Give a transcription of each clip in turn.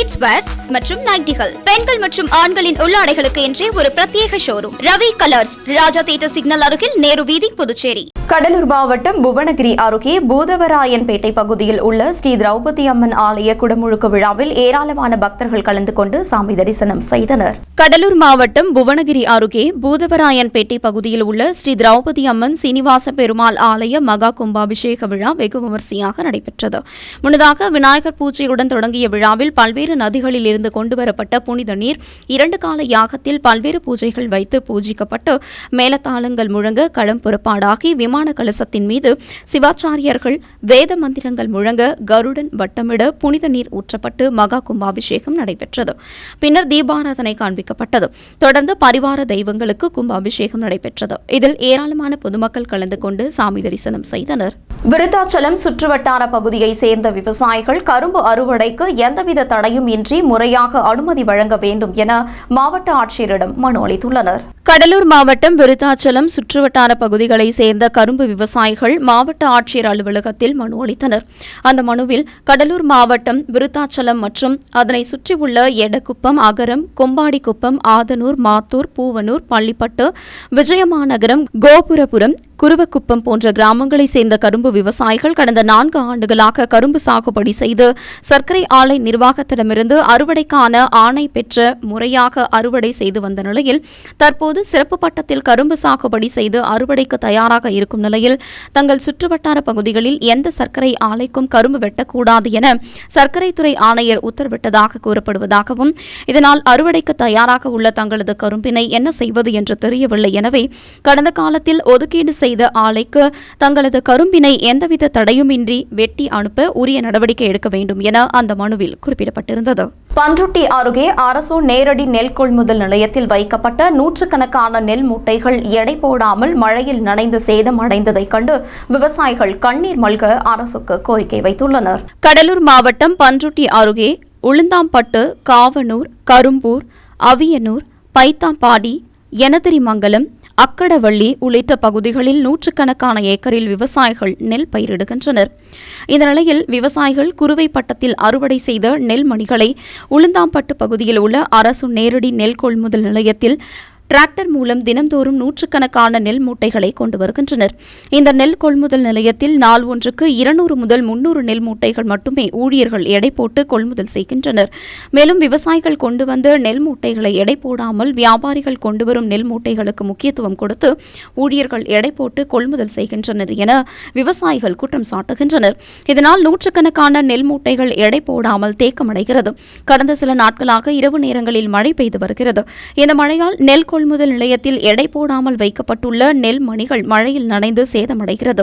kids wears மற்றும் நைட்டிகள். பெண்கள் மற்றும் ஆண்களின் உள்ளாடைகளுக்கு என்றே ஒரு பிரத்யேக showroom Ravi colours Raja theatre signal அருகில் நேரு வீதி புதுச்சேரி. கடலூர் மாவட்டம் புவனகிரி அருகே பூதவராயன்பேட்டை பகுதியில் உள்ள ஸ்ரீ திரௌபதி அம்மன் ஆலய குடமுழுக்கு விழாவில் ஏராளமான பக்தர்கள் கலந்து கொண்டு சாமி தரிசனம் செய்தனர். கடலூர் மாவட்டம் புவனகிரி அருகே பூதவராயன்பேட்டை பகுதியில் உள்ள ஸ்ரீ திரௌபதி அம்மன் சீனிவாச பெருமாள் ஆலய மகா கும்பாபிஷேக விழா வெகு விமரிசையாக நடைபெற்றது. முன்னதாக விநாயகர் பூஜையுடன் தொடங்கிய விழாவில் பல்வேறு நதிகளில் இருந்து கொண்டுவரப்பட்ட புனித நீர் இரண்டு கால யாகத்தில் பல்வேறு பூஜைகள் வைத்து பூஜிக்கப்பட்டு மேலத்தாளங்கள் முழங்க களம் புறப்பாடாகி விமான கலசத்தின் மீது சிவாச்சாரியர்கள் வேத மந்திரங்கள் முழங்க கருடன் வட்டமிட புனித நீர் ஊற்றப்பட்டு மகா கும்பாபிஷேகம் நடைபெற்றது. பின்னர் தீபாராதனை காண்பிக்கப்பட்டது. தொடர்ந்து பரிவார தெய்வங்களுக்கு கும்பாபிஷேகம் நடைபெற்றது. இதில் ஏராளமான பொதுமக்கள் கலந்து கொண்டு சாமி தரிசனம் செய்தனர். விருத்தாச்சலம் சுற்றுவட்டார பகுதியை சேர்ந்த விவசாயிகள் கரும்பு அறுவடைக்கு எந்தவித தடையும் இன்றி முறையாக அனுமதி வழங்க வேண்டும் என மாவட்ட ஆட்சியரிடம் மனு அளித்துள்ளனர். கடலூர் மாவட்டம் விருத்தாச்சலம் சுற்றுவட்டார பகுதிகளை சேர்ந்த கரும்பு விவசாயிகள் மாவட்ட ஆட்சியர் அலுவலகத்தில் மனு அளித்தனர். அந்த மனுவில் கடலூர் மாவட்டம் விருத்தாச்சலம் மற்றும் அதனை சுற்றியுள்ள எடக்குப்பம் அகரம் கொம்பாடிக்குப்பம் ஆதனூர் மாத்தூர் பூவனூர் பள்ளிப்பட்டு விஜயமாநகரம் கோபுரபுரம் குருவக்குப்பம் போன்ற கிராமங்களை சேர்ந்த கரும்பு விவசாயிகள் கடந்த நான்கு ஆண்டுகளாக கரும்பு சாகுபடி செய்து சர்க்கரை ஆலை நிர்வாகத்திடமிருந்து அறுவடைக்கான ஆணை பெற்ற முறையாக அறுவடை செய்து வந்த நிலையில் தற்போது சிறப்பு பட்டத்தில் கரும்பு சாகுபடி செய்து அறுவடைக்கு தயாராக இருக்கும் நிலையில் தங்கள் சுற்றுவட்டார பகுதிகளில் எந்த சர்க்கரை ஆலைக்கும் கரும்பு வெட்டக்கூடாது என சர்க்கரைத்துறை ஆணையர் உத்தரவிட்டதாக கூறப்படுவதாகவும் இதனால் அறுவடைக்கு தயாராக உள்ள தங்களது கரும்பினை என்ன செய்வது என்று தெரியவில்லை. எனவே கடந்த காலத்தில் ஒதுக்கீடு செய்த ஆலைக்கு தங்களது கரும்பினை எந்தவித தடையுமின்றி வெட்டி அனுப்ப உரிய நடவடிக்கை எடுக்க வேண்டும் என அந்த மனுவில் குறிப்பிடப்பட்டிருந்தது. பன்ருட்டி அருகே அரசு நேரடி நெல் கொள்முதல் நிலையத்தில் வைக்கப்பட்ட நூற்றுக்கணக்கான நெல் மூட்டைகள் எடை போடாமல் மழையில் நனைந்து சேதமடைந்ததைக் கண்டு விவசாயிகள் கண்ணீர் மல்க அரசுக்கு கோரிக்கை வைத்துள்ளனர். கடலூர் மாவட்டம் பன்ருட்டி அருகே உளுந்தாம்பட்டு காவனூர் கரும்பூர் அவியனூர் பைத்தாம்பாடி எனதிரிமங்கலம் அக்கடவள்ளி உள்ளிட்ட பகுதிகளில் நூற்றுக்கணக்கான ஏக்கரில் விவசாயிகள் நெல் பயிரிடுகின்றனர். இந்த நிலையில் விவசாயிகள் குறுவை பட்டத்தில் அறுவடை செய்த நெல் மணிகளை உளுந்தாம்பட்டு பகுதியில் உள்ள அரசு நேரடி நெல் கொள்முதல் நிலையத்தில் டிராக்டர் மூலம் தினந்தோறும் நூற்றுக்கணக்கான நெல் மூட்டைகளை கொண்டு வருகின்றனர். இந்த நெல் கொள்முதல் நிலையத்தில் நாள் ஒன்றுக்கு இருநூறு முதல் முன்னூறு நெல் மூட்டைகள் மட்டுமே ஊழியர்கள் எடை போட்டு கொள்முதல் செய்கின்றனர். மேலும் விவசாயிகள் கொண்டு வந்த நெல் மூட்டைகளை எடை போடாமல் வியாபாரிகள் கொண்டு வரும் நெல் மூட்டைகளுக்கு முக்கியத்துவம் கொடுத்து ஊழியர்கள் எடை போட்டு கொள்முதல் செய்கின்றனர் என விவசாயிகள் குற்றம் சாட்டுகின்றனர். இதனால் நூற்றுக்கணக்கான நெல் மூட்டைகள் எடை போடாமல் தேக்கமடைகிறது. கடந்த சில நாட்களாக இரவு நேரங்களில் மழை பெய்து வருகிறது. இந்த மழையால் நெல் கொள்முதல் நிலையத்தில் எடை போடாமல் வைக்கப்பட்டுள்ள நெல் மணிகள் மழையில் நனைந்து சேதமடைகிறது.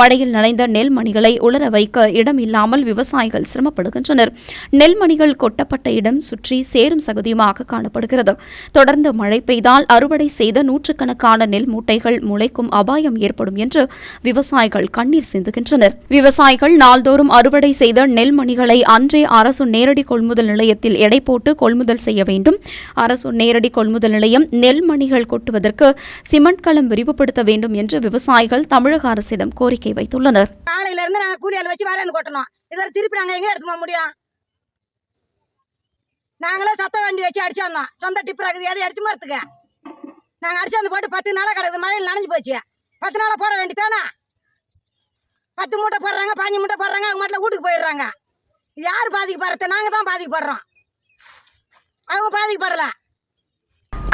மழையில் நனைந்த நெல் மணிகளை உலர வைக்க இடம் இல்லாமல் விவசாயிகள் சிரமப்படுகின்றனர். நெல் மணிகள் கொட்டப்பட்ட இடம் சுற்றி சேரும் சகதியுமாக காணப்படுகிறது. தொடர்ந்து மழை பெய்தால் அறுவடை செய்த நூற்றுக்கணக்கான நெல் மூட்டைகள் முளைக்கும் அபாயம் ஏற்படும் என்று விவசாயிகள் கண்ணீர் சிந்துகின்றனர். விவசாயிகள் நாள்தோறும் அறுவடை செய்த நெல் மணிகளை அன்றே அரசு நேரடி கொள்முதல் நிலையத்தில் எடை போட்டு கொள்முதல் செய்ய வேண்டும். அரசு நேரடி கொள்முதல் நிலையம் நெல் மணிகள் கொட்டுவதற்கு சிமெண்ட் களம் விரிவுபடுத்த வேண்டும் என்று விவசாயிகள் தமிழக அரசிடம் கோரிக்கை வைத்துள்ளனர். காலையில இருந்து நாங்க கூலி வச்சு வச்சு வரையந்து கொட்டணும். இதில் திருப்பி நாங்க எங்க எடுத்து போக முடியும்? நாங்களே சத்த வண்டி வச்சு அடிச்சு வந்தோம். சொந்த டிப்பர் இருக்குது ஏறி அடிச்சு மறுத்துக்க. நாங்க அடிச்சு வந்து போட்டு பத்து நாளா கிடக்குது மழையில் நனைஞ்சு போச்சு. பத்து நாளா போட வேண்டித்தானா பத்து மூட்டை போடுறாங்க பாஞ்சு மூட்டை போடுறாங்க அவங்க மட்டும் வீட்டுக்கு போயிடுறாங்க. யார் பாதிக்கப்படுறது நாங்க தான் பாதிக்கப்படுறோம் அவங்க பாதிக்கப்படலை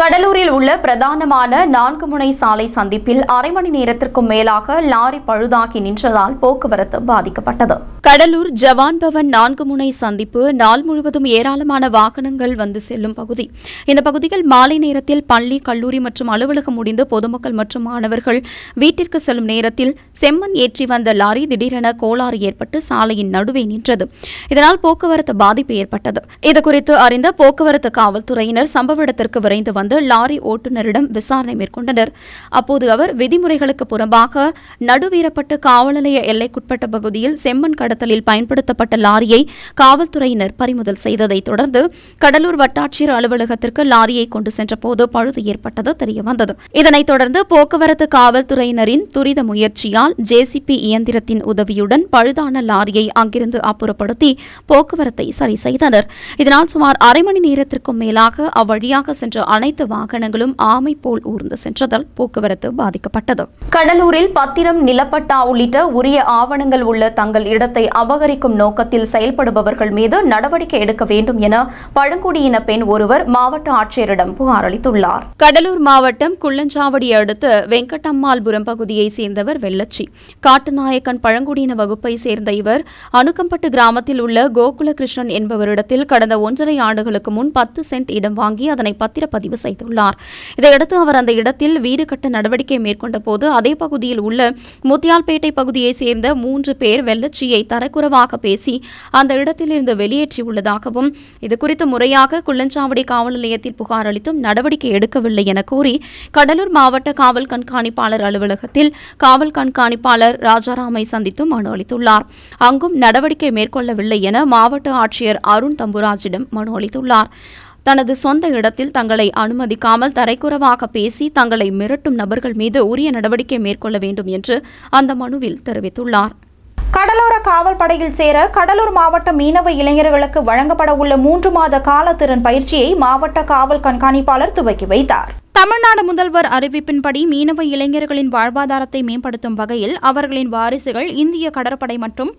கடலூரில் உள்ள பிரதானமான நான்கு முனை சாலை சந்திப்பில் அரை மணி நேரத்திற்கும் மேலாக லாரி பழுதாகி நின்றதால் போக்குவரத்து பாதிக்கப்பட்டது. கடலூர் ஜவான் பவன் நான்கு முனை சந்திப்பு. நாள் முழுவதும் ஏராளமான வாகனங்கள் வந்து செல்லும் பகுதி. இந்த பகுதியில் மாலை நேரத்தில் பள்ளி கல்லூரி மற்றும் அலுவலகம் முடிந்து பொதுமக்கள் மற்றும் மாணவர்கள் வீட்டிற்கு செல்லும் நேரத்தில் செம்மண் ஏற்றி வந்த லாரி திடீரென கோளாறு ஏற்பட்டு சாலையின் நடுவே நின்றது. இதனால் போக்குவரத்து பாதிப்பு ஏற்பட்டது. இதுகுறித்து அறிந்த போக்குவரத்து காவல்துறையினர் சம்பவ இடத்திற்கு விரைந்து வந்து லாரி ஓட்டுநரிடம் விசாரணை மேற்கொண்டனர். அப்போது அவர் விதிமுறைகளுக்கு புறம்பாக நடுவீரப்பட்டு காவல் நிலைய எல்லைக்குட்பட்ட பகுதியில் செம்மண் கடத்த கடத்தலில் பயன்படுத்தப்பட்ட லாரியை காவல்துறையினர் பறிமுதல் செய்ததைத் தொடர்ந்து கடலூர் வட்டாட்சியர் அலுவலகத்திற்கு லாரியை கொண்டு சென்றபோது பழுது ஏற்பட்டது தெரியவந்தது. இதனைத் தொடர்ந்து போக்குவரத்து காவல்துறையினரின் துரித முயற்சியால் ஜேசிபி இயந்திரத்தின் உதவியுடன் பழுதான லாரியை அங்கிருந்து அப்புறப்படுத்தி போக்குவரத்தை சரி செய்தனர். இதனால் சுமார் அரை மணி நேரத்திற்கும் மேலாக அவ்வழியாக சென்ற அனைத்து வாகனங்களும் ஆமை போல் ஊர்ந்து சென்றதால் போக்குவரத்து பாதிக்கப்பட்டது. கடலூரில் பத்திரம் நிலப்பட்டா உள்ளிட்ட உரிய ஆவணங்கள் உள்ள தங்கள் இடத்தை அபகரிக்கும் நோக்கத்தில் செயல்படுபவர்கள் மீது நடவடிக்கை எடுக்க வேண்டும் என பழங்குடியின பெண் ஒருவர் மாவட்ட ஆட்சியரிடம் புகார் அளித்துள்ளார். கடலூர் மாவட்டம் குள்ளஞ்சாவடி அடுத்த வெங்கட்டம்மாள்புரம் பகுதியைச் சேர்ந்தவர் வெள்ளச்சி. காட்டுநாயக்கன் பழங்குடியின வகுப்பை சேர்ந்த இவர் அணுக்கம்பட்டு கிராமத்தில் உள்ள கோகுலகிருஷ்ணன் என்பவரிடத்தில் கடந்த ஒன்றரை ஆண்டுகளுக்கு முன் பத்து சென்ட் இடம் வாங்கி அதனை பத்திரப்பதிவு செய்துள்ளார். இதையடுத்து அவர் அந்த இடத்தில் வீடு கட்ட நடவடிக்கை மேற்கொண்ட போது அதே பகுதியில் உள்ள முத்தியால்பேட்டை பகுதியைச் சேர்ந்த மூன்று பேர் வெள்ளச்சியை தரக்குறைவாக பேசி அந்த இடத்திலிருந்து வெளியேற்றியுள்ளதாகவும் இதுகுறித்து முறையாக குள்ளஞ்சாவடி காவல் நிலையத்தில் புகார் அளித்தும் நடவடிக்கை எடுக்கவில்லை என கூறி கடலூர் மாவட்ட காவல் கண்காணிப்பாளர் அலுவலகத்தில் காவல் கண்காணிப்பாளர் ராஜாராமை சந்தித்து மனு அளித்துள்ளார். அங்கும் நடவடிக்கை மேற்கொள்ளவில்லை என மாவட்ட ஆட்சியர் அருண் தம்புராஜிடம் மனு அளித்துள்ளார். தனது சொந்த இடத்தில் தங்களை அனுமதிக்காமல் தரைக்குறவாக பேசி தங்களை மிரட்டும் நபர்கள் மீது உரிய நடவடிக்கை மேற்கொள்ள வேண்டும் என்று அந்த மனுவில் தெரிவித்துள்ளார். கடலோர காவல் படையில் சேர கடலூர் மாவட்ட மீனவ இளைஞர்களுக்கு வழங்கப்பட உள்ள மூன்று மாத காலத்திறன் பயிற்சியை மாவட்ட காவல் கண்காணிப்பாளர் துவக்கி வைத்தார். தமிழ்நாடு முதல்வர் அறிவிப்பின்படி மீனவ இளைஞர்களின் வாழ்வாதாரத்தை மேம்படுத்தும் வகையில் அவர்களின் வாரிசுகள் இந்திய கடற்படை மற்றும்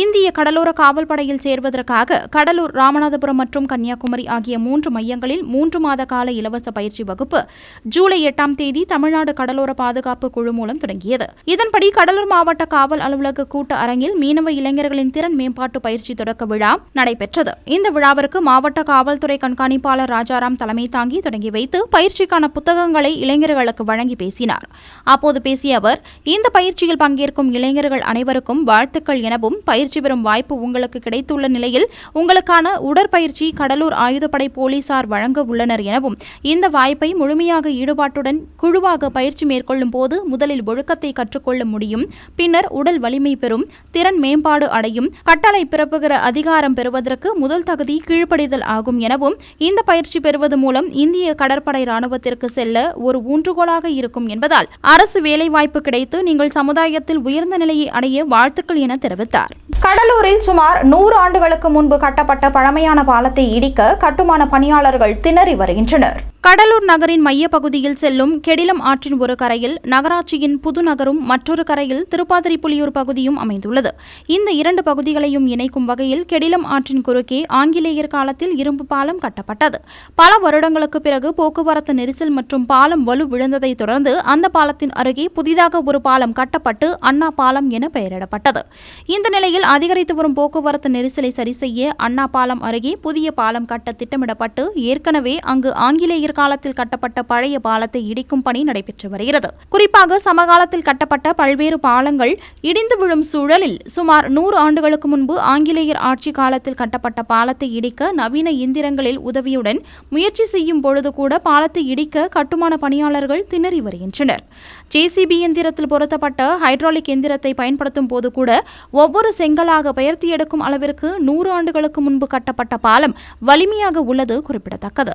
இந்திய கடலோர காவல்படையில் சேர்வதற்காக கடலூர் ராமநாதபுரம் மற்றும் கன்னியாகுமரி ஆகிய மூன்று மையங்களில் மூன்று மாத கால இலவச பயிற்சி வகுப்பு ஜூலை எட்டாம் தேதி தமிழ்நாடு கடலோர பாதுகாப்பு குழு மூலம் தொடங்கியது. இதன்படி கடலூர் மாவட்ட காவல் அலுவலக கூட்ட அரங்கில் மீனவ இளைஞர்களின் திறன் மேம்பாட்டு பயிற்சி தொடக்க விழா நடைபெற்றது. இந்த விழாவிற்கு மாவட்ட காவல்துறை கண்காணிப்பாளர் ராஜாராம் தலைமை தாங்கி தொடங்கி வைத்து பயிற்சிக்கான புத்தகங்களை இளைஞர்களுக்கு வழங்கி பேசினார். அப்போது பேசிய அவர் இந்த பயிற்சியில் பங்கேற்கும் இளைஞர்கள் அனைவருக்கும் வாழ்த்துக்கள் எனவும் பயிற்சி பெறும் வாய்ப்பு உங்களுக்கு கிடைத்துள்ள நிலையில் உங்களுக்கான உடற்பயிற்சி கடலூர் ஆயுதப்படை போலீசார் வழங்க உள்ளனர் எனவும் இந்த வாய்ப்பை முழுமையாக ஈடுபாட்டுடன் குழுவாக பயிற்சி மேற்கொள்ளும் போது முதலில் ஒழுக்கத்தை கற்றுக்கொள்ள முடியும். பின்னர் உடல் வலிமை பெறும் திறன் மேம்பாடு அடையும் கட்டளை பிறப்புகிற அதிகாரம் பெறுவதற்கு முதல் தகுதி கீழ்ப்படிதல் ஆகும் எனவும் இந்த பயிற்சி பெறுவது மூலம் இந்திய கடற்படை ராணுவத்திற்கு செல்ல ஒரு ஊன்றுகோலாக இருக்கும் என்பதால் அரசு வேலைவாய்ப்பு கிடைத்து நீங்கள் சமுதாயத்தில் உயர்ந்த நிலையை அடைய வாழ்த்துக்கள் என தெரிவித்தார். கடலூரில் சுமார் நூறு ஆண்டுகளுக்கு முன்பு கட்டப்பட்ட பழமையான பாலத்தை இடிக்க கட்டுமான பணியாளர்கள் திணறி வருகின்றனர். கடலூர் நகரின் மையப்பகுதியில் செல்லும் கெடிலம் ஆற்றின் ஒரு கரையில் நகராட்சியின் புதுநகரும் மற்றொரு கரையில் திருப்பாதிரி புலியூர் பகுதியும் அமைந்துள்ளது. இந்த இரண்டு பகுதிகளையும் இணைக்கும் வகையில் கெடிலம் ஆற்றின் குறுக்கே ஆங்கிலேயர் காலத்தில் இரும்பு பாலம் கட்டப்பட்டது. பல வருடங்களுக்கு பிறகு போக்குவரத்து நெரிசல் மற்றும் பாலம் வலு விழுந்ததை தொடர்ந்து அந்த பாலத்தின் அருகே புதிதாக ஒரு பாலம் கட்டப்பட்டு அண்ணா பாலம் என பெயரிடப்பட்டது. இந்த நிலையில் அதிகரித்து வரும் போக்குவரத்து நெரிசலை சரி செய்ய அண்ணா பாலம் அருகே புதிய பாலம் கட்ட திட்டமிடப்பட்டு ஏற்கனவே அங்கு ஆங்கிலேயர் காலத்தில் கட்டப்பட்ட பழைய பாலத்தை இடிக்கும் பணி நடைபெற்று வருகிறது. குறிப்பாக சமகாலத்தில் கட்டப்பட்ட பல்வேறு பாலங்கள் இடிந்து விழும் சூழலில் சுமார் நூறு ஆண்டுகளுக்கு முன்பு ஆங்கிலேயர் ஆட்சி காலத்தில் கட்டப்பட்ட பாலத்தை இடிக்க நவீன இயந்திரங்களில் உதவியுடன் முயற்சி செய்யும் பொழுது கூட பாலத்தை இடிக்க கட்டுமான பணியாளர்கள் திணறி வருகின்றனர். ஜேசிபி இயந்திரத்தில் பொருத்தப்பட்ட ஹைட்ராலிக் எந்திரத்தை பயன்படுத்தும் போது கூட ஒவ்வொரு செங்கலாக பெயர்த்தி எடுக்கும் அளவிற்கு நூறு ஆண்டுகளுக்கு முன்பு கட்டப்பட்ட பாலம் வலிமையாக உள்ளது குறிப்பிடத்தக்கது.